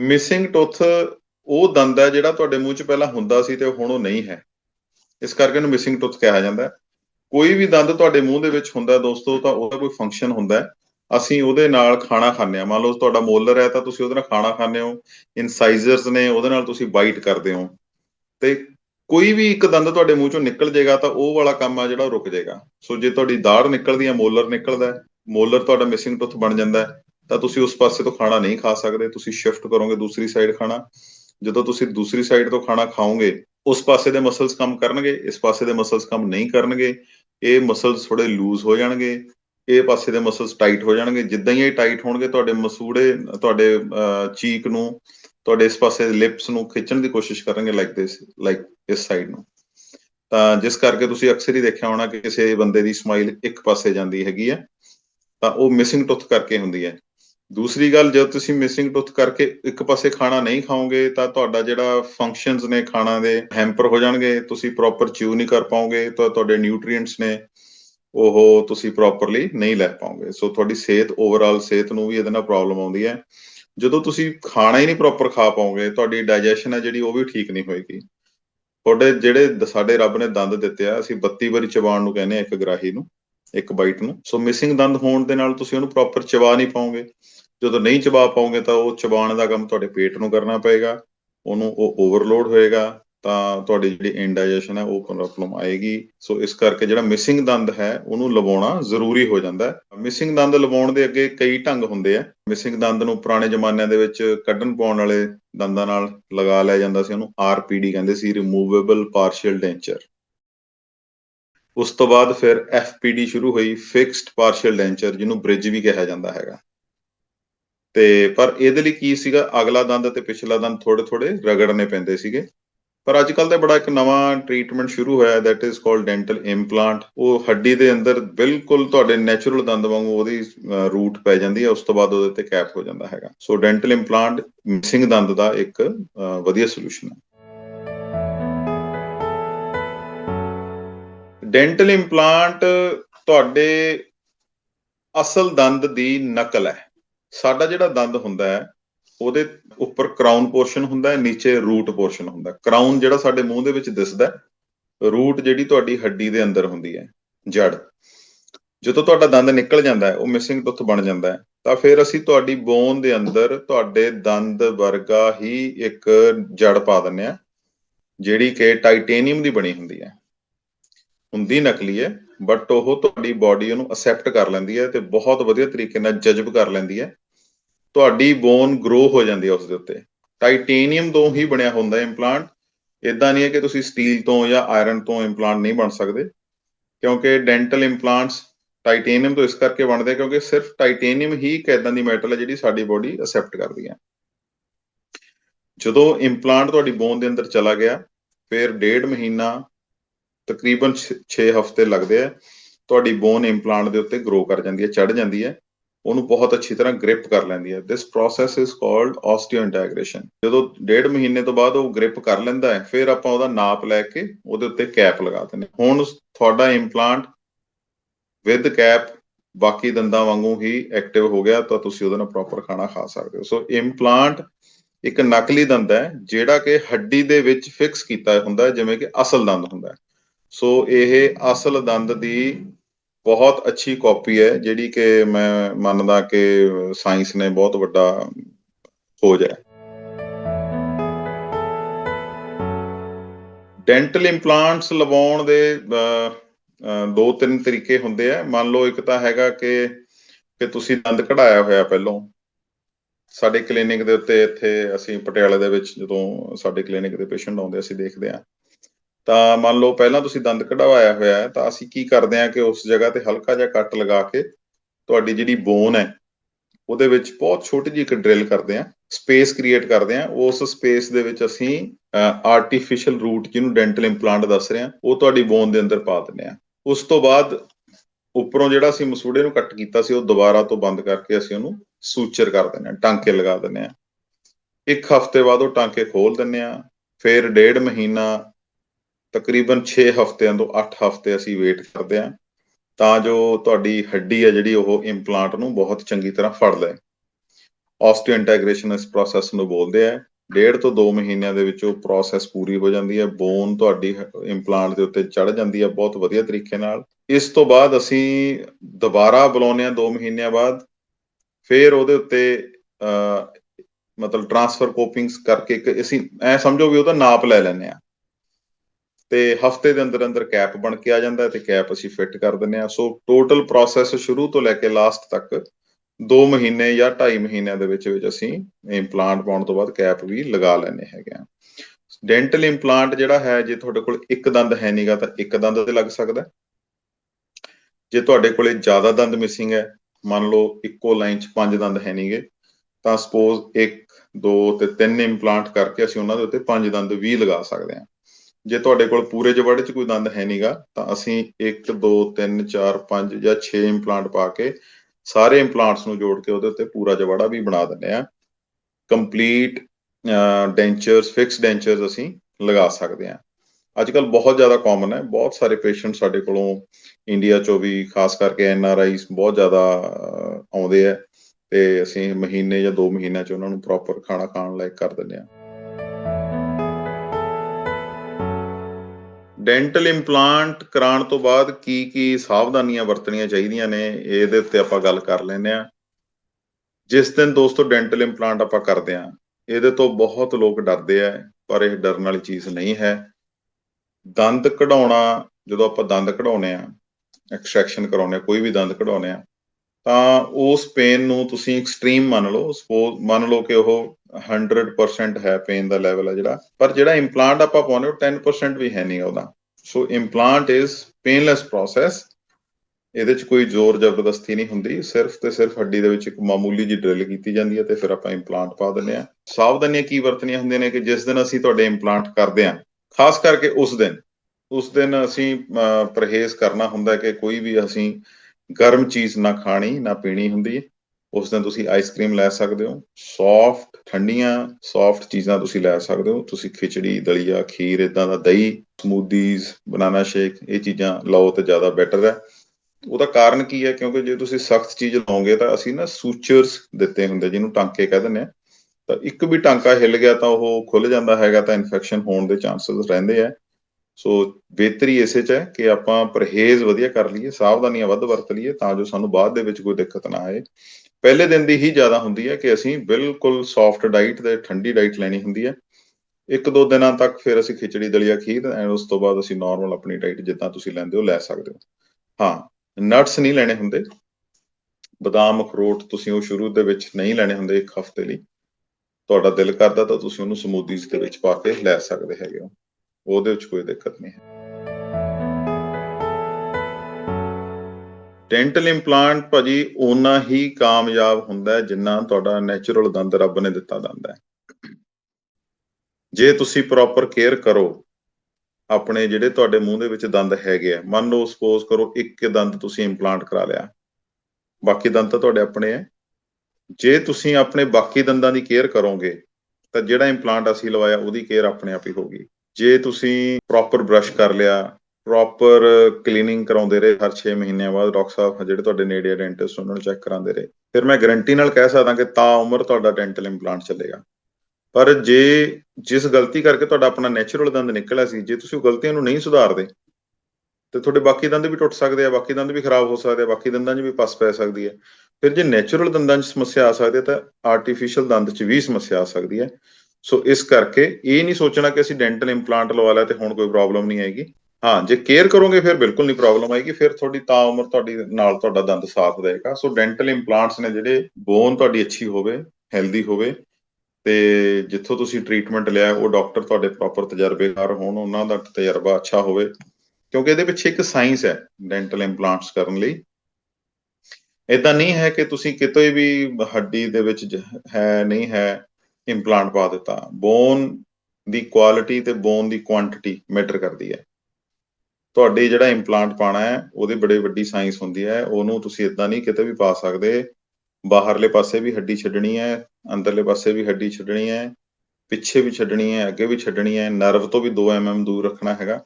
Missing tooth ਉਹ ਦੰਦ ਹੈ ਜਿਹੜਾ ਤੁਹਾਡੇ ਮੂੰਹ 'ਚ ਪਹਿਲਾਂ ਹੁੰਦਾ ਸੀ ਤੇ ਹੁਣ ਉਹ ਨਹੀਂ ਹੈ। ਇਸ ਕਰਕੇ ਉਹਨੂੰ ਮਿਸਿੰਗ ਟੁੱਥ ਕਿਹਾ ਜਾਂਦਾ ਹੈ। ਕੋਈ ਵੀ ਦੰਦ ਤੁਹਾਡੇ ਮੂੰਹ ਦੇ ਵਿੱਚ ਹੁੰਦਾ ਦੋਸਤੋ, ਤਾਂ ਉਹਦਾ ਕੋਈ ਫੰਕਸ਼ਨ ਹੁੰਦਾ ਅਸੀਂ ਉਹਦੇ ਨਾਲ ਖਾਣਾ ਖਾਂਦੇ ਆ ਮੰਨ ਲਓ ਤੁਹਾਡਾ ਮੋਲਰ ਹੈ ਤਾਂ ਤੁਸੀਂ ਉਹਦੇ ਨਾਲ ਖਾਣਾ ਖਾਂਦੇ ਹੋ। ਇਨਸਾਈਜ਼ਰਸ ਨੇ ਉਹਦੇ ਨਾਲ ਤੁਸੀਂ ਬਾਈਟ ਕਰਦੇ ਹੋ। ਤੇ ਕੋਈ ਵੀ ਇੱਕ ਦੰਦ ਤੁਹਾਡੇ ਮੂੰਹ ਚੋਂ ਨਿਕਲ ਜਾਏਗਾ ਤਾਂ ਉਹ ਵਾਲਾ ਕੰਮ ਆ ਜਿਹੜਾ ਉਹ ਰੁਕ ਜਾਏਗਾ। ਸੋ ਜੇ ਤੁਹਾਡੀ ਦਾੜ ਨਿਕਲਦੀ ਹੈ ਮੋਲਰ ਨਿਕਲਦਾ ਮੋਲਰ ਤੁਹਾਡਾ ਮਿਸਿੰਗ ਟੁੱਥ ਬਣ ਜਾਂਦਾ ਹੈ। ਤਾਂ ਤੁਸੀਂ ਉਸ ਪਾਸੇ ਤੋਂ ਖਾਣਾ ਨਹੀਂ ਖਾ ਸਕਦੇ, ਤੁਸੀਂ ਸ਼ਿਫਟ ਕਰੋਗੇ ਦੂਸਰੀ ਸਾਈਡ ਖਾਣਾ। ਜਦੋਂ ਤੁਸੀਂ ਦੂਸਰੀ ਸਾਈਡ ਤੋਂ ਖਾਣਾ ਖਾਓਗੇ, ਉਸ ਪਾਸੇ ਦੇ ਮਸਲਸ ਕੰਮ ਕਰਨਗੇ, ਇਸ ਪਾਸੇ ਦੇ ਮਸਲਸ ਕੰਮ ਨਹੀਂ ਕਰਨਗੇ, ਇਹ ਮਸਲਸ ਥੋੜੇ ਲੂਜ਼ ਹੋ ਜਾਣਗੇ, ਇਹ ਪਾਸੇ ਦੇ ਮਸਲਸ ਟਾਈਟ ਹੋ ਜਾਣਗੇ। ਜਿੱਦਾਂ ਹੀ ਇਹ ਟਾਈਟ ਹੋਣਗੇ, ਤੁਹਾਡੇ ਮਸੂੜੇ, ਤੁਹਾਡੇ ਚੀਕ ਨੂੰ, ਤੁਹਾਡੇ ਇਸ ਪਾਸੇ ਲਿਪਸ ਨੂੰ ਖਿੱਚਣ ਦੀ ਕੋਸ਼ਿਸ਼ ਕਰਨਗੇ ਲਾਈਕ ਦਿਸ ਲਾਈਕ ਇਸ ਸਾਈਡ ਨੂੰ। ਤਾਂ ਜਿਸ ਕਰਕੇ ਤੁਸੀਂ ਅਕਸਰ ਹੀ ਦੇਖਿਆ ਹੋਣਾ ਕਿ ਕਿਸੇ ਬੰਦੇ ਦੀ ਸਮਾਈਲ ਇੱਕ ਪਾਸੇ ਜਾਂਦੀ ਹੈਗੀ ਹੈ, ਤਾਂ ਉਹ ਮਿਸਿੰਗ ਟੁੱਥ ਕਰਕੇ ਹੁੰਦੀ ਹੈ। ਦੂਸਰੀ ਗੱਲ, ਜਦ ਤੁਸੀਂ ਮਿਸਿੰਗ ਟੁੱਥ ਕਰਕੇ ਇੱਕ ਪਾਸੇ ਖਾਣਾ ਨਹੀਂ ਖਾਓਗੇ, ਤਾਂ ਤੁਹਾਡਾ ਜਿਹੜਾ ਫੰਕਸ਼ਨਸ ਨੇ ਖਾਣਾ ਦੇ ਹੈਂਪਰ ਹੋ ਜਾਣਗੇ। ਤੁਸੀਂ ਪ੍ਰੋਪਰ ਚਿਊ ਨਹੀਂ ਕਰ ਪਾਓਗੇ, ਤਾਂ ਤੁਹਾਡੇ ਨਿਊਟ੍ਰੀਐਂਟਸ ਨੇ ਉਹ ਤੁਸੀਂ ਪ੍ਰੋਪਰਲੀ ਨਹੀਂ ਲੈ ਪਾਓਗੇ। ਸੋ ਤੁਹਾਡੀ ਸਿਹਤ ਓਵਰਆਲ ਸਿਹਤ ਨੂੰ ਵੀ ਇਹਦੇ ਨਾਲ ਪ੍ਰੋਬਲਮ ਆਉਂਦੀ ਹੈ। ਜਦੋਂ ਤੁਸੀਂ ਖਾਣਾ ਹੀ ਨਹੀਂ ਪ੍ਰੋਪਰ ਖਾ ਪਾਓਗੇ, ਤੁਹਾਡੀ ਡਾਈਜੈਸ਼ਨ ਹੈ ਜਿਹੜੀ, ਉਹ ਵੀ ਠੀਕ ਨਹੀਂ ਹੋਏਗੀ। ਤੁਹਾਡੇ ਜਿਹੜੇ ਸਾਡੇ ਰੱਬ ਨੇ ਦੰਦ ਦਿੱਤੇ ਆ, ਅਸੀਂ 32 ਵਾਰੀ ਚਬਾਉਣ ਨੂੰ ਕਹਿੰਦੇ ਆ ਇੱਕ ਗਰਾਹੀ ਨੂੰ, ਇੱਕ ਬਾਈਟ ਨੂੰ। ਸੋ ਮਿਸਿੰਗ ਦੰਦ ਹੋਣ ਦੇ ਨਾਲ ਤੁਸੀਂ ਉਹਨੂੰ ਪ੍ਰੋਪਰ ਚਬਾ ਨਹੀਂ ਪਾਓਗੇ। ਜਦੋਂ ਨਹੀਂ ਚਬਾ ਪਾਓਗੇ ਤਾਂ ਉਹ ਚਬਾਉਣ ਦਾ ਕੰਮ ਤੁਹਾਡੇ ਪੇਟ ਨੂੰ ਕਰਨਾ ਪਏਗਾ, ਉਹਨੂੰ ਉਹ ਓਵਰਲੋਡ ਹੋਏਗਾ, ਤਾਂ ਤੁਹਾਡੀ ਜਿਹੜੀ ਇੰਡਾਈਜੈਸ਼ਨ ਹੈ ਉਹ ਪ੍ਰੋਬਲਮ ਆਏਗੀ। ਸੋ ਇਸ ਕਰਕੇ ਜਿਹੜਾ ਮਿਸਿੰਗ ਦੰਦ ਹੈ, ਉਹਨੂੰ ਲਵਾਉਣਾ ਜ਼ਰੂਰੀ ਹੋ ਜਾਂਦਾ ਹੈ। ਮਿਸਿੰਗ ਦੰਦ ਲਵਾਉਣ ਦੇ ਅੱਗੇ ਕਈ ਢੰਗ ਹੁੰਦੇ ਆ। ਮਿਸਿੰਗ ਦੰਦ ਨੂੰ ਪੁਰਾਣੇ ਜ਼ਮਾਨਿਆਂ ਦੇ ਵਿੱਚ ਕੱਢਣ ਪਾਉਣ ਵਾਲੇ ਦੰਦਾਂ ਨਾਲ ਲਗਾ ਲਿਆ ਜਾਂਦਾ ਸੀ, ਉਹਨੂੰ ਆਰਪੀਡੀ ਕਹਿੰਦੇ ਸੀ ਰਿਮੂਵੇਬਲ ਪਾਰਸ਼ੀਅਲ ਡੈਂਚਰ ਉਸ ਤੋਂ ਬਾਅਦ ਫਿਰ ਐਫਪੀਡੀ ਸ਼ੁਰੂ ਹੋਈ ਫਿਕਸਡ ਪਾਰਸ਼ੀਅਲ ਡੈਂਚਰ ਜਿਹਨੂੰ ਬ੍ਰਿਜ ਵੀ ਕਿਹਾ ਜਾਂਦਾ ਹੈਗਾ। ਤੇ ਪਰ ਇਹਦੇ ਲਈ ਕੀ ਸੀਗਾ? ਅਗਲਾ ਦੰਦ ਤੇ ਪਿਛਲਾ ਦੰਦ ਥੋੜੇ ਥੋੜੇ ਰਗੜਨੇ ਪੈਂਦੇ ਸੀਗੇ। ਪਰ ਅੱਜ ਕੱਲ ਤਾਂ ਬੜਾ ਇੱਕ ਨਵਾਂ ਟ੍ਰੀਟਮੈਂਟ ਸ਼ੁਰੂ ਹੋਇਆ that is called dental implant ਉਹ ਹੱਡੀ ਦੇ ਅੰਦਰ ਬਿਲਕੁਲ ਤੁਹਾਡੇ ਨੇਚਰਲ ਦੰਦ ਵਾਂਗੂ ਉਹਦੀ ਰੂਟ ਪੈ ਜਾਂਦੀ ਹੈ, ਉਸ ਤੋਂ ਬਾਅਦ ਉਹਦੇ ਤੇ ਕੈਪ ਹੋ ਜਾਂਦਾ ਹੈਗਾ। ਸੋ ਡੈਂਟਲ ਇੰਪਲਾਂਟ ਮਿਸਿੰਗ ਦੰਦ ਦਾ ਇੱਕ ਵਧੀਆ ਸੋਲੂਸ਼ਨ ਹੈ। ਡੈਂਟਲ ਇੰਪਲਾਂਟ ਤੁਹਾਡੇ ਅਸਲ ਦੰਦ ਦੀ ਨਕਲ ਹੈ। ਸਾਡਾ ਜਿਹੜਾ ਦੰਦ ਹੁੰਦਾ ਹੈ, ਉਹਦੇ ਉੱਪਰ ਕਰਾਊਨ ਪੋਰਸ਼ਨ ਹੁੰਦਾ ਹੈ, ਨੀਚੇ ਰੂਟ ਪੋਰਸ਼ਨ ਹੁੰਦਾ ਕਰਾਊਨ ਜਿਹੜਾ ਸਾਡੇ ਮੂੰਹ ਦੇ ਵਿੱਚ ਦਿਸਦਾ ਰੂਟ ਜਿਹੜੀ ਤੁਹਾਡੀ ਹੱਡੀ ਦੇ ਅੰਦਰ ਹੁੰਦੀ ਹੈ ਜੜ ਜਦੋਂ ਤੁਹਾਡਾ ਦੰਦ ਨਿਕਲ ਜਾਂਦਾ ਹੈ, ਉਹ ਮਿਸਿੰਗ ਟੁੱਥ ਬਣ ਜਾਂਦਾ ਹੈ, ਤਾਂ ਫਿਰ ਅਸੀਂ ਤੁਹਾਡੀ ਬੋਨ ਦੇ ਅੰਦਰ ਤੁਹਾਡੇ ਦੰਦ ਵਰਗਾ ਹੀ ਇੱਕ ਜੜ ਪਾ ਦਿੰਨੇ ਆ ਜਿਹੜੀ ਕਿ ਟਾਈਟੇਨੀਅਮ ਦੀ ਬਣੀ ਹੁੰਦੀ ਹੈ। ਹੁੰਦੀ ਨਕਲੀ ਹੈ ਬਟ ਉਹ ਤੁਹਾਡੀ ਬਾਡੀ ਉਹਨੂੰ ਅਸੈਪਟ ਕਰ ਲੈਂਦੀ ਹੈ ਤੇ ਬਹੁਤ ਵਧੀਆ ਤਰੀਕੇ ਨਾਲ ਜਜ਼ਬ ਕਰ ਲੈਂਦੀ ਹੈ। ਤੁਹਾਡੀ ਬੋਨ ਗਰੋ ਹੋ ਜਾਂਦੀ ਹੈ ਉਸ ਦੇ ਉੱਤੇ। ਟਾਈਟੇਨੀਅਮ ਤੋਂ ਹੀ ਬਣਿਆ ਹੁੰਦਾ ਇੰਪਲਾਂਟ ਇਦਾਂ ਨਹੀਂ ਹੈ ਕਿ ਤੁਸੀਂ ਸਟੀਲ ਤੋਂ ਜਾਂ ਆਇਰਨ ਤੋਂ ਇੰਪਲਾਂਟ ਨਹੀਂ ਬਣ ਸਕਦੇ। ਕਿਉਂਕਿ ਡੈਂਟਲ ਇੰਪਲਾਂਟਸ ਟਾਈਟੇਨੀਅਮ ਤੋਂ ਇਸ ਕਰਕੇ ਬਣਦੇ ਕਿਉਂਕਿ ਸਿਰਫ ਟਾਈਟੇਨੀਅਮ ਹੀ ਇੱਕ ਇਦਾਂ ਦੀ ਮੈਟਲ ਹੈ ਜਿਹੜੀ ਸਾਡੀ ਬੋਡੀ ਅਸੈਪਟ ਕਰਦੀ ਹੈ। ਜਦੋਂ ਇੰਪਲਾਂਟ ਤੁਹਾਡੀ ਬੋਨ ਦੇ ਅੰਦਰ ਚਲਾ ਗਿਆ, ਫਿਰ ਡੇਢ ਮਹੀਨਾ, ਤਕਰੀਬਨ 6 ਹਫ਼ਤੇ ਲੱਗਦੇ ਆ, ਤੁਹਾਡੀ ਬੋਨ ਇੰਪਲਾਂਟ ਦੇ ਉੱਤੇ ਗਰੋ ਕਰ ਜਾਂਦੀ ਹੈ ਚੜ ਜਾਂਦੀ ਹੈ। ਉਹਨੂੰ ਬਹੁਤ ਅੱਛੀ ਤਰ੍ਹਾਂ ਗ੍ਰਿਪ ਕਰ ਲੈਂਦੀ ਹੈ। This process is called osseointegration ਜਦੋਂ ਡੇਢ ਮਹੀਨੇ ਤੋਂ ਬਾਅਦ ਉਹ ਗ੍ਰਿਪ ਕਰ ਲੈਂਦਾ ਹੈ, ਫਿਰ ਆਪਾਂ ਉਹਦਾ ਨਾਪ ਲੈ ਕੇ ਉਹਦੇ ਉੱਤੇ ਕੈਪ ਲਗਾ ਦਿੰਦੇ ਹੁਣ ਤੁਹਾਡਾ ਇੰਪਲਾਂਟ ਵਿਦ ਕੈਪ ਬਾਕੀ ਦੰਦਾਂ ਵਾਂਗੂ ਹੀ ਐਕਟਿਵ ਹੋ ਗਿਆ, ਤਾਂ ਤੁਸੀਂ ਉਹਦੇ ਨਾਲ ਪ੍ਰੋਪਰ ਖਾਣਾ ਖਾ ਸਕਦੇ ਹੋ। ਸੋ ਇੰਪਲਾਂਟ ਇੱਕ ਨਕਲੀ ਦੰਦ ਹੈ, ਜਿਹੜਾ ਕਿ ਹੱਡੀ ਦੇ ਵਿੱਚ ਫਿਕਸ ਕੀਤਾ ਹੁੰਦਾ ਹੈ, ਜਿਵੇਂ ਕਿ ਅਸਲ ਦੰਦ ਹੁੰਦਾ ਹੈ। ਸੋ ਇਹ ਅਸਲ ਦੰਦ ਦੀ ਬਹੁਤ ਅੱਛੀ ਕਾਪੀ ਹੈ, ਜਿਹੜੀ ਕਿ ਮੈਂ ਮੰਨਦਾ ਕਿ ਸਾਇੰਸ ਨੇ ਬਹੁਤ ਵੱਡਾ ਖੋਜ ਹੈ। ਡੈਂਟਲ ਇੰਪਲਾਂਟਸ ਲਵਾਉਣ ਦੇ ਦੋ ਤਿੰਨ ਤਰੀਕੇ ਹੁੰਦੇ ਆ। ਮੰਨ ਲਓ, ਇੱਕ ਤਾਂ ਹੈਗਾ ਕਿ ਕਿ ਤੁਸੀਂ ਦੰਦ ਕਢਾਇਆ ਹੋਇਆ ਪਹਿਲੋਂ। ਸਾਡੇ ਕਲੀਨਿਕ ਦੇ ਉੱਤੇ ਇੱਥੇ ਅਸੀਂ ਪਟਿਆਲੇ ਦੇ ਵਿੱਚ ਜਦੋਂ ਸਾਡੇ ਕਲੀਨਿਕ ਦੇ ਪੇਸ਼ੈਂਟ ਆਉਂਦੇ ਅਸੀਂ ਦੇਖਦੇ ਆ। ਤਾਂ ਮੰਨ ਲਓ ਪਹਿਲਾਂ ਤੁਸੀਂ ਦੰਦ ਕਢਵਾਇਆ ਹੋਇਆ ਹੈ, ਤਾਂ ਅਸੀਂ ਕੀ ਕਰਦੇ ਹਾਂ ਕਿ ਉਸ ਜਗ੍ਹਾ ਤੇ ਹਲਕਾ ਜਿਹਾ ਕੱਟ ਲਗਾ ਕੇ ਤੁਹਾਡੀ ਜਿਹੜੀ ਬੋਨ ਹੈ, ਉਹਦੇ ਵਿੱਚ ਬਹੁਤ ਛੋਟੀ ਜਿਹੀ ਇੱਕ ਡ੍ਰਿਲ ਕਰਦੇ ਹਾਂ ਸਪੇਸ ਕ੍ਰੀਏਟ ਕਰਦੇ ਹਾਂ, ਉਸ ਸਪੇਸ ਦੇ ਵਿੱਚ ਅਸੀਂ ਆਰਟੀਫੀਸ਼ੀਅਲ ਰੂਟ ਜਿਹਨੂੰ ਡੈਂਟਲ ਇੰਪਲਾਂਟ ਦੱਸ ਰਹੇ ਹਾਂ, ਉਹ ਤੁਹਾਡੀ ਬੋਨ ਦੇ ਅੰਦਰ ਪਾ ਦਿੰਦੇ ਹਾਂ। ਉਸ ਤੋਂ ਬਾਅਦ ਉੱਪਰੋਂ ਜਿਹੜਾ ਅਸੀਂ ਮਸੂੜੇ ਨੂੰ ਕੱਟ ਕੀਤਾ ਸੀ, ਉਹ ਦੁਬਾਰਾ ਤੋਂ ਬੰਦ ਕਰਕੇ ਅਸੀਂ ਉਹਨੂੰ ਸੂਚਰ ਕਰ ਦਿੰਦੇ ਹਾਂ, ਟਾਂਕੇ ਲਗਾ ਦਿੰਦੇ ਹਾਂ। ਇੱਕ ਹਫ਼ਤੇ ਬਾਅਦ ਉਹ ਟਾਂਕੇ ਖੋਲ ਦਿੰਦੇ ਆ ਫਿਰ ਡੇਢ ਮਹੀਨਾ ਤਕਰੀਬਨ 6 ਹਫ਼ਤਿਆਂ ਤੋਂ 8 ਹਫ਼ਤੇ ਅਸੀਂ ਵੇਟ ਕਰਦੇ ਆ ਤਾਂ ਜੋ ਤੁਹਾਡੀ ਹੱਡੀ ਹੈ ਜਿਹੜੀ ਉਹ ਇੰਪਲਾਂਟ ਨੂੰ ਬਹੁਤ ਚੰਗੀ ਤਰ੍ਹਾਂ ਫੜ ਲਏ। ਆਸਟੀਓ ਇੰਟੀਗ੍ਰੇਸ਼ਨ ਇਸ ਪ੍ਰੋਸੈਸ ਨੂੰ ਬੋਲਦੇ ਆ। ਡੇਢ ਤੋਂ 2 ਮਹੀਨਿਆਂ ਦੇ ਵਿੱਚ ਉਹ ਪ੍ਰੋਸੈਸ ਪੂਰੀ ਹੋ ਜਾਂਦੀ ਹੈ। ਬੋਨ ਤੁਹਾਡੀ ਇੰਪਲਾਂਟ ਦੇ ਉੱਤੇ ਚੜ ਜਾਂਦੀ ਹੈ ਬਹੁਤ ਵਧੀਆ ਤਰੀਕੇ ਨਾਲ। ਇਸ ਤੋਂ ਬਾਅਦ ਅਸੀਂ ਦੁਬਾਰਾ ਬੁਲਾਉਂਦੇ ਹਾਂ 2 ਮਹੀਨਿਆਂ ਬਾਅਦ। ਫਿਰ ਉਹਦੇ ਉੱਤੇ ਮਤਲਬ ਟ੍ਰਾਂਸਫਰ ਕੋਪਿੰਗਸ ਕਰਕੇ ਇੱਕ, ਅਸੀਂ ਐ ਸਮਝੋ ਵੀ ਉਹਦਾ ਨਾਪ ਲੈ ਲੈਂਦੇ ਆ ਤੇ ਹਫ਼ਤੇ ਦੇ ਅੰਦਰ ਅੰਦਰ ਕੈਪ ਬਣ ਕੇ ਆ ਜਾਂਦਾ ਹੈ ਤੇ ਕੈਪ ਅਸੀਂ ਫਿੱਟ ਕਰ ਦਿੰਦੇ ਆ ਸੋ ਟੋਟਲ ਪ੍ਰੋਸੈਸ ਸ਼ੁਰੂ ਤੋਂ ਲੈ ਕੇ ਲਾਸਟ ਤੱਕ 2 ਮਹੀਨੇ ਜਾਂ 2.5 ਮਹੀਨਿਆਂ ਦੇ ਵਿੱਚ ਵਿੱਚ ਅਸੀਂ ਇੰਪਲਾਂਟ ਪਾਉਣ ਤੋਂ ਬਾਅਦ ਕੈਪ ਵੀ ਲਗਾ ਲੈਣੇ ਹੈਗੇ ਆ ਡੈਂਟਲ ਇੰਪਲਾਂਟ ਜਿਹੜਾ ਹੈ, ਜੇ ਤੁਹਾਡੇ ਕੋਲ ਇੱਕ ਦੰਦ ਹੈ ਨਹੀਂਗਾ ਤਾਂ ਇੱਕ ਦੰਦ ਤੇ ਲੱਗ ਸਕਦਾ ਜੇ ਤੁਹਾਡੇ ਕੋਲੇ ਜ਼ਿਆਦਾ ਦੰਦ ਮਿਸਿੰਗ ਹੈ, ਮੰਨ ਲਓ ਇੱਕੋ ਲਾਈਨ 'ਚ ਪੰਜ ਦੰਦ ਹੈ ਨਹੀਂਗੇ ਤਾਂ ਸਪੋਜ਼ 1 2 ਤੇ 3 ਇੰਪਲਾਂਟ ਕਰਕੇ ਅਸੀਂ ਉਹਨਾਂ ਦੇ ਉੱਤੇ ਪੰਜ ਦੰਦ ਵੀ ਲਗਾ ਸਕਦੇ ਹਾਂ। ਜੇ ਤੁਹਾਡੇ ਕੋਲ ਪੂਰੇ ਜਵੜੇ 'ਚ ਕੋਈ ਦੰਦ ਹੈ ਨਹੀਂਗਾ ਤਾਂ ਅਸੀਂ 1 2 3 4 5 ਜਾਂ 6 ਇੰਪਲਾਂਟ ਪਾ ਕੇ ਸਾਰੇ ਇੰਪਲਾਂਟਸ ਨੂੰ ਜੋੜ ਕੇ ਉਹਦੇ ਉੱਤੇ ਪੂਰਾ ਜਵੜਾ ਵੀ ਬਣਾ ਦਿੰਦੇ ਆ ਕੰਪਲੀਟ ਡੈਂਚਰਸ ਫਿਕਸ ਡੈਂਚਰਸ ਅਸੀਂ ਲਗਾ ਸਕਦੇ ਹਾਂ। ਅੱਜ ਕੱਲ ਬਹੁਤ ਜ਼ਿਆਦਾ ਕਾਮਨ ਹੈ। ਬਹੁਤ ਸਾਰੇ ਪੇਸ਼ੈਂਟ ਸਾਡੇ ਕੋਲੋਂ ਇੰਡੀਆ ਚੋਂ ਵੀ, ਖਾਸ ਕਰਕੇ ਐਨ ਆਰ ਆਈਸ ਬਹੁਤ ਜ਼ਿਆਦਾ ਆਉਂਦੇ ਆ ਤੇ ਅਸੀਂ ਮਹੀਨੇ ਜਾਂ 2 ਮਹੀਨਿਆਂ ਚ ਉਹਨਾਂ ਨੂੰ ਪ੍ਰੋਪਰ ਖਾਣਾ ਖਾਣ ਲਾਇਕ ਕਰ ਦਿੰਦੇ ਆ ਡੈਂਟਲ ਇੰਪਲਾਂਟ ਕਰਾਉਣ ਤੋਂ ਬਾਅਦ ਕੀ ਕੀ ਸਾਵਧਾਨੀਆਂ ਵਰਤਣੀਆਂ ਚਾਹੀਦੀਆਂ ਨੇ, ਇਹਦੇ ਉੱਤੇ ਆਪਾਂ ਗੱਲ ਕਰ ਲੈਂਦੇ ਆ ਜਿਸ ਦਿਨ ਦੋਸਤੋ ਡੈਂਟਲ ਇੰਪਲਾਂਟ ਆਪਾਂ ਕਰਦੇ ਆ ਇਹਦੇ ਤੋਂ ਬਹੁਤ ਲੋਕ ਡਰਦੇ ਆ, ਪਰ ਇਹ ਡਰਨ ਵਾਲੀ ਚੀਜ਼ ਨਹੀਂ ਹੈ। ਦੰਦ ਕਢਾਉਣਾ, ਜਦੋਂ ਆਪਾਂ ਦੰਦ ਕਢਾਉਨੇ ਆ ਐਕਸਟ੍ਰੈਕਸ਼ਨ ਕਰਾਉਨੇ ਆ ਕੋਈ ਵੀ ਦੰਦ ਕਢਾਉਨੇ ਆ ਤਾਂ ਉਸ ਪੇਨ ਨੂੰ ਤੁਸੀਂ ਐਕਸਟ੍ਰੀਮ ਮੰਨ ਲਓ ਸਪੋਜ਼ ਮੰਨ ਲਓ ਕਿ ਉਹ 100% ਹੈ ਪੇਨ ਦਾ ਲੈਵਲ ਹੈ ਜਿਹੜਾ ਪਰ ਜਿਹੜਾ ਇੰਪਲਾਂਟ ਆਪਾਂ ਪਾਉਨੇ ਉਹ 10% ਵੀ ਹੈ ਨਹੀਂ ਉਹਦਾ। So implant is painless process ਇਹਦੇ 'ਚ ਕੋਈ ਜ਼ੋਰ ਜ਼ਬਰਦਸਤੀ ਨਹੀਂ ਹੁੰਦੀ। ਸਿਰਫ ਤੇ ਸਿਰਫ ਹੱਡੀ ਦੇ ਵਿੱਚ ਇੱਕ ਮਾਮੂਲੀ ਜੀ ਡਰਿਲ ਕੀਤੀ ਜਾਂਦੀ ਹੈ ਤੇ ਫਿਰ ਆਪਾਂ ਇੰਪਲਾਂਟ ਪਾ ਦਿੰਦੇ ਆ ਸਾਵਧਾਨੀਆਂ ਕੀ ਵਰਤਣੀਆਂ ਹੁੰਦੀਆਂ ਨੇ ਕਿ ਜਿਸ ਦਿਨ ਅਸੀਂ ਤੁਹਾਡੇ ਇੰਪਲਾਂਟ ਕਰਦੇ ਆ ਖਾਸ ਕਰਕੇ ਉਸ ਦਿਨ। ਉਸ ਦਿਨ ਅਸੀਂ ਅਹ, ਪਰਹੇਜ਼ ਕਰਨਾ ਹੁੰਦਾ ਕਿ ਕੋਈ ਵੀ ਅਸੀਂ ਗਰਮ ਚੀਜ਼ ਨਾ ਖਾਣੀ, ਨਾ ਪੀਣੀ ਹੁੰਦੀ ਹੈ ਉਸ ਦਿਨ ਤੁਸੀਂ ਆਈਸਕ੍ਰੀਮ ਲੈ ਸਕਦੇ ਹੋ ਸੌਫਟ ਠੰਡੀਆਂ ਸੌਫਟ ਚੀਜ਼ਾਂ ਤੁਸੀਂ ਲੈ ਸਕਦੇ ਹੋ, ਤੁਸੀਂ ਖਿਚੜੀ, ਦਲੀਆ, ਖੀਰ ਇਦਾਂ ਦਾ ਦਹੀਂ ਸਮੂਦੀਜ਼ ਬਨਾਨਾ ਸ਼ੇਕ ਇਹ ਚੀਜ਼ਾਂ ਲਓ ਤੇ ਜ਼ਿਆਦਾ ਬੈਟਰ ਹੈ। ਉਹਦਾ ਕਾਰਨ ਕੀ ਹੈ? ਕਿਉਂਕਿ ਜੇ ਤੁਸੀਂ ਸਖਤ ਚੀਜ਼ ਲਓਗੇ ਤਾਂ ਅਸੀਂ ਨਾ ਸੂਚਰਸ ਦਿੱਤੇ ਹੁੰਦੇ, ਜਿਹਨੂੰ ਟਾਂਕੇ ਕਹਿ ਦਿੰਦੇ ਆ। ਤਾਂ ਇੱਕ ਵੀ ਟਾਂਕਾ ਹਿੱਲ ਗਿਆ ਤਾਂ ਉਹ ਖੁੱਲ ਜਾਂਦਾ ਹੈਗਾ ਤਾਂ ਇਨਫੈਕਸ਼ਨ ਹੋਣ ਦੇ ਚਾਂਸਸ ਰਹਿੰਦੇ ਆ। ਸੋ ਬਿਹਤਰੀ ਇਸੇ ਚ ਹੈ ਕਿ ਆਪਾਂ ਪਰਹੇਜ਼ ਵਧੀਆ ਕਰ ਲਈਏ, ਸਾਵਧਾਨੀਆਂ ਵੱਧ ਵਰਤ ਲਈਏ ਤਾਂ ਜੋ ਸਾਨੂੰ ਬਾਅਦ ਦੇ ਵਿੱਚ ਕੋਈ ਦਿੱਕਤ ਨਾ ਆਏ। ਪਹਿਲੇ ਦਿਨ ਦੀ ਹੀ ਜ਼ਿਆਦਾ ਹੁੰਦੀ ਹੈ ਕਿ ਅਸੀਂ ਬਿਲਕੁਲ ਸੌਫਟ ਡਾਈਟ ਤੇ ਠੰਡੀ ਡਾਈਟ ਲੈਣੀ ਹੁੰਦੀ ਹੈ। ਇੱਕ ਦੋ ਦਿਨਾਂ ਤੱਕ ਫਿਰ ਅਸੀਂ ਖਿਚੜੀ, ਦਲੀਆ, ਖੀਰ ਐਂਡ ਉਸ ਤੋਂ ਬਾਅਦ ਅਸੀਂ ਨਾਰਮਲ ਆਪਣੀ ਡਾਈਟ ਜਿੱਦਾਂ ਤੁਸੀਂ ਲੈਂਦੇ ਹੋ ਲੈ ਸਕਦੇ ਹੋ। ਹਾਂ ਨਟਸ ਨਹੀਂ ਲੈਣੇ ਹੁੰਦੇ। ਬਦਾਮ, ਅਖਰੋਟ ਤੁਸੀਂ ਉਹ ਸ਼ੁਰੂ ਦੇ ਵਿੱਚ ਨਹੀਂ ਲੈਣੇ ਹੁੰਦੇ ਇੱਕ ਹਫ਼ਤੇ ਲਈ। ਤੁਹਾਡਾ ਦਿਲ ਕਰਦਾ ਤਾਂ ਤੁਸੀਂ ਉਹਨੂੰ ਸਮੂਦੀਜ਼ ਦੇ ਵਿੱਚ ਪਾ ਕੇ ਲੈ ਸਕਦੇ ਹੈਗੇ ਹੋ। ਉਹਦੇ ਵਿੱਚ ਕੋਈ ਦਿੱਕਤ ਨਹੀਂ ਹੈ। ਡੈਂਟਲ ਇੰਪਲਾਂਟ ਭਾਜੀ ਓਨਾ ਹੀ ਕਾਮਯਾਬ ਹੁੰਦਾ ਹੈ ਜਿੰਨਾ ਤੁਹਾਡਾ ਨੈਚੁਰਲ ਦੰਦ ਰੱਬ ਨੇ ਦਿੱਤਾ ਦੰਦ ਹੈ। ਜੇ ਤੁਸੀਂ ਪ੍ਰੋਪਰ ਕੇਅਰ ਕਰੋ, ਆਪਣੇ ਜਿਹੜੇ ਤੁਹਾਡੇ ਮੂੰਹ ਦੇ ਵਿੱਚ ਦੰਦ ਹੈਗੇ ਆ, ਮੰਨ ਲਓ ਸਪੋਜ਼ ਕਰੋ ਇੱਕ ਦੰਦ ਤੁਸੀਂ ਇੰਪਲਾਂਟ ਕਰਾ ਲਿਆ, ਬਾਕੀ ਦੰਦ ਤਾਂ ਤੁਹਾਡੇ ਆਪਣੇ ਆ ਜੇ ਤੁਸੀਂ ਆਪਣੇ ਬਾਕੀ ਦੰਦਾਂ ਦੀ ਕੇਅਰ ਕਰੋਗੇ, ਤਾਂ ਜਿਹੜਾ ਇੰਪਲਾਂਟ ਅਸੀਂ ਲਵਾਇਆ ਉਹਦੀ ਕੇਅਰ ਆਪਣੇ ਆਪ ਹੀ ਹੋਗੀ ਜੇ ਤੁਸੀਂ ਪ੍ਰੋਪਰ ਬ੍ਰਸ਼ ਕਰ ਲਿਆ ਪ੍ਰੋਪਰ ਕਲੀਨਿੰਗ ਕਰਾਉਂਦੇ ਰਹੇ ਹਰ 6 ਮਹੀਨਿਆਂ ਬਾਅਦ, ਡਾਕਟਰ ਸਾਹਿਬ ਜਿਹੜੇ ਤੁਹਾਡੇ ਨੇੜੇ ਡੈਂਟਿਸਟ ਉਹਨਾਂ ਨੂੰ ਚੈੱਕ ਕਰਾਉਂਦੇ ਰਹੇ। ਫਿਰ ਮੈਂ ਗਾਰੰਟੀ ਨਾਲ ਕਹਿ ਸਕਦਾ ਕਿ ਤਾਂ ਉਮਰ ਤੁਹਾਡਾ ਡੈਂਟਲ ਇੰਪਲਾਂਟ ਚੱਲੇਗਾ। ਪਰ ਜੇ ਜਿਸ ਗਲਤੀ ਕਰਕੇ ਤੁਹਾਡਾ ਆਪਣਾ ਨੈਚੁਰਲ ਦੰਦ ਨਿਕਲਿਆ ਸੀ, ਜੇ ਤੁਸੀਂ ਉਹ ਗਲਤੀਆਂ ਨੂੰ ਨਹੀਂ ਸੁਧਾਰਦੇ, ਤੇ ਤੁਹਾਡੇ ਬਾਕੀ ਦੰਦ ਵੀ ਟੁੱਟ ਸਕਦੇ ਆ, ਬਾਕੀ ਦੰਦ ਵੀ ਖਰਾਬ ਹੋ ਸਕਦੇ ਆ, ਬਾਕੀ ਦੰਦਾਂ 'ਚ ਵੀ ਪਸ ਪੈ ਸਕਦੀ ਹੈ ਫਿਰ ਜੇ ਨੈਚੁਰਲ ਦੰਦਾਂ 'ਚ ਸਮੱਸਿਆ ਆ ਸਕਦੀ ਹੈ ਤਾਂ ਆਰਟੀਫੀਸ਼ੀਅਲ ਦੰਦ 'ਚ ਵੀ ਸਮੱਸਿਆ ਆ ਸਕਦੀ ਹੈ ਸੋ ਇਸ ਕਰਕੇ ਇਹ ਨਹੀਂ ਸੋਚਣਾ ਕਿ ਅਸੀਂ ਡੈਂਟਲ ਇੰਪਲਾਂਟ ਲਵਾ ਲਿਆ ਤੇ ਹੁਣ ਕੋਈ ਪ੍ਰੋਬਲਮ ਨਹੀਂ ਆਏਗੀ। ਹਾਂ, ਜੇ ਕੇਅਰ ਕਰੋਗੇ ਫਿਰ ਬਿਲਕੁਲ ਨਹੀਂ ਪ੍ਰੋਬਲਮ ਆਏਗੀ, ਫਿਰ ਤੁਹਾਡੀ ਤਾਂ ਉਮਰ ਤੁਹਾਡੀ ਨਾਲ ਤੁਹਾਡਾ ਦੰਦ ਸਾਫ਼ ਦੇਗਾ ਸੋ ਡੈਂਟਲ ਇੰਪਲਾਂਟਸ ਨੇ ਜਿਹੜੇ ਬੋਨ ਤੁਹਾਡੀ ਅੱਛੀ ਹੋਵੇ ਹੈਲਦੀ ਹੋਵੇ, ਤੇ ਜਿੱਥੋਂ ਤੁਸੀਂ ਟ੍ਰੀਟਮੈਂਟ ਲਿਆ, ਉਹ ਡਾਕਟਰ ਤੁਹਾਡੇ ਪ੍ਰੋਪਰ ਤਜਰਬੇਕਾਰ ਹੋਣ, ਉਹਨਾਂ ਦਾ ਤਜਰਬਾ ਅੱਛਾ ਹੋਵੇ। ਕਿਉਂਕਿ ਇਹਦੇ ਪਿੱਛੇ ਇੱਕ ਸਾਇੰਸ ਹੈ ਡੈਂਟਲ ਇੰਪਲਾਂਟਸ ਕਰਨ ਲਈ। ਇਦਾਂ ਨਹੀਂ ਹੈ ਕਿ ਤੁਸੀਂ ਕਿਤੇ ਵੀ ਹੱਡੀ ਦੇ ਵਿੱਚ ਹੈ, ਨਹੀਂ ਹੈ ਇੰਪਲਾਂਟ ਪਾ ਦਿੱਤਾ। ਬੋਨ ਦੀ ਕੁਆਲਿਟੀ ਤੇ ਬੋਨ ਦੀ ਕੁਆਂਟੀਟੀ ਮੈਟਰ ਕਰਦੀ ਹੈ। ਤੁਹਾਡੇ ਜਿਹੜਾ ਇੰਪਲਾਂਟ ਪਾਣਾ ਹੈ, ਉਹਦੀ ਬੜੇ ਵੱਡੀ ਸਾਇੰਸ ਹੁੰਦੀ ਹੈ। ਉਹਨੂੰ ਤੁਸੀਂ ਇਦਾਂ ਨਹੀਂ ਕਿਤੇ ਵੀ ਪਾ ਸਕਦੇ। ਬਾਹਰਲੇ ਪਾਸੇ ਵੀ ਹੱਡੀ ਛੱਡਣੀ ਹੈ, ਅੰਦਰਲੇ ਪਾਸੇ ਵੀ ਹੱਡੀ ਛੱਡਣੀ ਹੈ, ਪਿੱਛੇ ਵੀ ਛੱਡਣੀ ਹੈ, ਅੱਗੇ ਵੀ ਛੱਡਣੀ ਹੈ। ਨਰਵ ਤੋਂ ਵੀ 2 ਐਮਐਮ mm ਦੂਰ ਰੱਖਣਾ ਹੈਗਾ।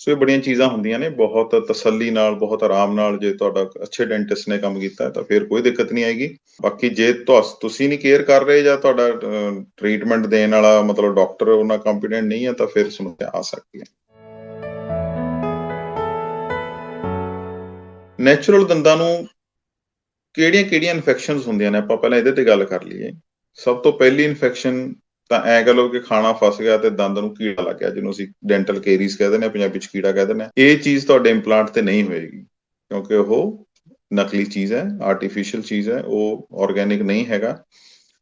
ਸੋ ਇਹ ਬੜੀਆਂ ਚੀਜ਼ਾਂ ਹੁੰਦੀਆਂ ਨੇ, ਬਹੁਤ ਤਸੱਲੀ ਨਾਲ, ਬਹੁਤ ਆਰਾਮ ਨਾਲ ਜੇ ਤੁਹਾਡਾ ਅੱਛੇ ਡੈਂਟਿਸਟ ਨੇ ਕੰਮ ਕੀਤਾ ਤਾਂ ਫਿਰ ਕੋਈ ਦਿੱਕਤ ਨਹੀਂ ਆਏਗੀ। ਬਾਕੀ ਜੇ ਤੁਸੀਂ ਨਹੀਂ ਕੇਅਰ ਕਰ ਰਹੇ ਜਾਂ ਤੁਹਾਡਾ ਟ੍ਰੀਟਮੈਂਟ ਦੇਣ ਵਾਲਾ ਮਤਲਬ ਡਾਕਟਰ ਉਹਨਾਂ ਕੰਪੀਟੈਂਟ ਨਹੀਂ ਹੈ ਤਾਂ ਫਿਰ ਸਮੱਸਿਆ ਆ ਸਕਦੀ ਹੈ। ਨੈਚੁਰਲ ਦੰਦਾਂ ਨੂੰ ਕਿਹੜੀਆਂ-ਕਿਹੜੀਆਂ ਇਨਫੈਕਸ਼ਨਸ ਹੁੰਦੀਆਂ ਨੇ? ਆਪਾਂ ਪਹਿਲਾਂ ਇਹਦੇ ਤੇ ਗੱਲ ਕਰ ਲਈਏ। ਸਭ ਤੋਂ ਪਹਿਲੀ ਇਨਫੈਕਸ਼ਨ ਤਾਂ ਐ ਕਹ ਲਓ ਕਿ ਖਾਣਾ ਫਸ ਗਿਆ ਤੇ ਦੰਦ ਨੂੰ ਕੀੜਾ ਲੱਗ ਗਿਆ, ਜਿਹਨੂੰ ਅਸੀਂ ਡੈਂਟਲ ਕੇਰੀਜ਼ ਕਹਿੰਦੇ ਨੇ ਪੰਜਾਬੀ ਚ ਕੀੜਾ ਕਹਿੰਦੇ ਨੇ ਇਹ ਚੀਜ਼ ਤੁਹਾਡੇ ਇੰਪਲਾਂਟ ਤੇ ਨਹੀਂ ਹੋਏਗੀ, ਕਿਉਂਕਿ ਉਹ ਨਕਲੀ ਚੀਜ਼ ਹੈ ਆਰਟੀਫੀਸ਼ੀਅਲ ਚੀਜ਼ ਹੈ, ਉਹ ਆਰਗੇਨਿਕ ਨਹੀਂ ਹੈਗਾ।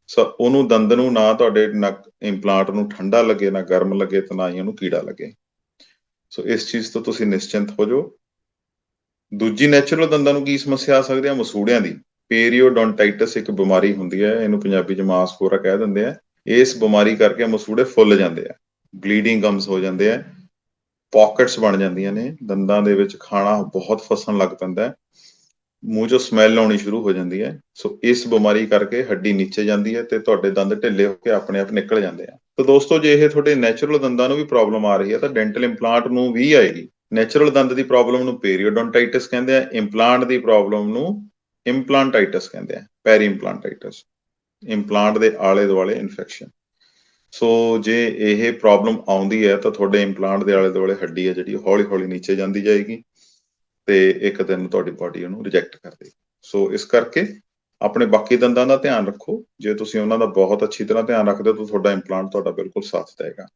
ਸੋ ਉਹਨੂੰ ਦੰਦ ਨੂੰ ਨਾ ਤੁਹਾਡੇ ਨਕ ਇੰਪਲਾਂਟ ਨੂੰ ਠੰਡਾ ਲੱਗੇ, ਨਾ ਗਰਮ ਲੱਗੇ, ਤੇ ਨਾ ਹੀ ਉਹਨੂੰ ਕੀੜਾ ਲੱਗੇ। ਸੋ ਇਸ ਚੀਜ਼ ਤੋਂ ਤੁਸੀਂ ਨਿਸ਼ਚਿੰਤ ਹੋ ਜਾਓ। ਦੂਜੀ ਨੈਚੁਰਲ ਦੰਦਾਂ ਨੂੰ ਕੀ ਸਮੱਸਿਆ ਆ ਸਕਦੀ ਹੈ? ਮਸੂੜਿਆਂ ਦੀ। ਪੀਰੀਓਡੋਂਟਾਈਟਸ ਇੱਕ ਬਿਮਾਰੀ ਹੁੰਦੀ ਹੈ, ਇਹਨੂੰ ਪੰਜਾਬੀ ਚ ਮਾਸਪੋਰਾ ਕਹਿ ਦਿੰਦੇ ਆ। ਇਸ ਬਿਮਾਰੀ ਕਰਕੇ ਮਸੂੜੇ ਫੁੱਲ ਜਾਂਦੇ ਆ ਬਲੀਡਿੰਗ ਗਮਸ ਹੋ ਜਾਂਦੇ ਆ ਪਾਕਟਸ ਬਣ ਜਾਂਦੀਆਂ ਨੇ, ਦੰਦਾਂ ਦੇ ਵਿੱਚ ਖਾਣਾ ਬਹੁਤ ਫਸਣ ਲੱਗ ਪੈਂਦਾ ਹੈ, ਮੂੰਹ ਚੋਂ ਸਮੈਲ ਆਉਣੀ ਸ਼ੁਰੂ ਹੋ ਜਾਂਦੀ ਹੈ, ਸੋ ਇਸ ਬਿਮਾਰੀ ਕਰਕੇ ਹੱਡੀ ਨੀਚੇ ਜਾਂਦੀ ਹੈ ਤੇ ਤੁਹਾਡੇ ਦੰਦ ਢਿੱਲੇ ਹੋ ਕੇ ਆਪਣੇ ਆਪ ਨਿਕਲ ਜਾਂਦੇ ਆ। ਤਾਂ ਦੋਸਤੋ, ਜੇ ਇਹ ਤੁਹਾਡੇ ਨੈਚੁਰਲ ਦੰਦਾਂ ਨੂੰ ਵੀ ਪ੍ਰੋਬਲਮ ਆ ਰਹੀ ਹੈ, ਤਾਂ ਡੈਂਟਲ ਇੰਪਲਾਂਟ ਨੂੰ ਵੀ ਆਏਗੀ। ਨੈਚੁਰਲ ਦੰਦ ਦੀ ਪ੍ਰੋਬਲਮ ਨੂੰ ਪੀਰੀਓਡੋਂਟਾਈਟਿਸ ਕਹਿੰਦੇ ਆ ਇੰਪਲਾਂਟ ਦੀ ਪ੍ਰੋਬਲਮ ਨੂੰ ਇੰਪਲਾਂਟਾਈਟਸ ਕਹਿੰਦੇ ਆ ਪੈਰੀ ਇੰਪਲਾਂਟਾਈਟਸ ਇੰਪਲਾਂਟ ਦੇ ਆਲੇ ਦੁਆਲੇ ਇਨਫੈਕਸ਼ਨ ਸੋ ਜੇ ਇਹ ਪ੍ਰੋਬਲਮ ਆਉਂਦੀ ਹੈ, ਤਾਂ ਤੁਹਾਡੇ ਇੰਪਲਾਂਟ ਦੇ ਆਲੇ ਦੁਆਲੇ ਹੱਡੀ ਹੈ, ਜਿਹੜੀ ਹੌਲੀ ਹੌਲੀ ਨੀਚੇ ਜਾਂਦੀ ਜਾਏਗੀ ਤੇ ਇੱਕ ਦਿਨ ਤੁਹਾਡੀ ਬਾਡੀ ਉਹਨੂੰ ਰਿਜੈਕਟ ਕਰ ਦੇਗੀ। ਸੋ ਇਸ ਕਰਕੇ ਆਪਣੇ ਬਾਕੀ ਦੰਦਾਂ ਦਾ ਧਿਆਨ ਰੱਖੋ। ਜੇ ਤੁਸੀਂ ਉਹਨਾਂ ਦਾ ਬਹੁਤ ਅੱਛੀ ਤਰ੍ਹਾਂ ਧਿਆਨ ਰੱਖਦੇ ਹੋ, ਤਾਂ ਤੁਹਾਡਾ ਇੰਪਲਾਂਟ ਤੁਹਾਡਾ ਬਿਲਕੁਲ ਸਾਥ ਦੇਗਾ।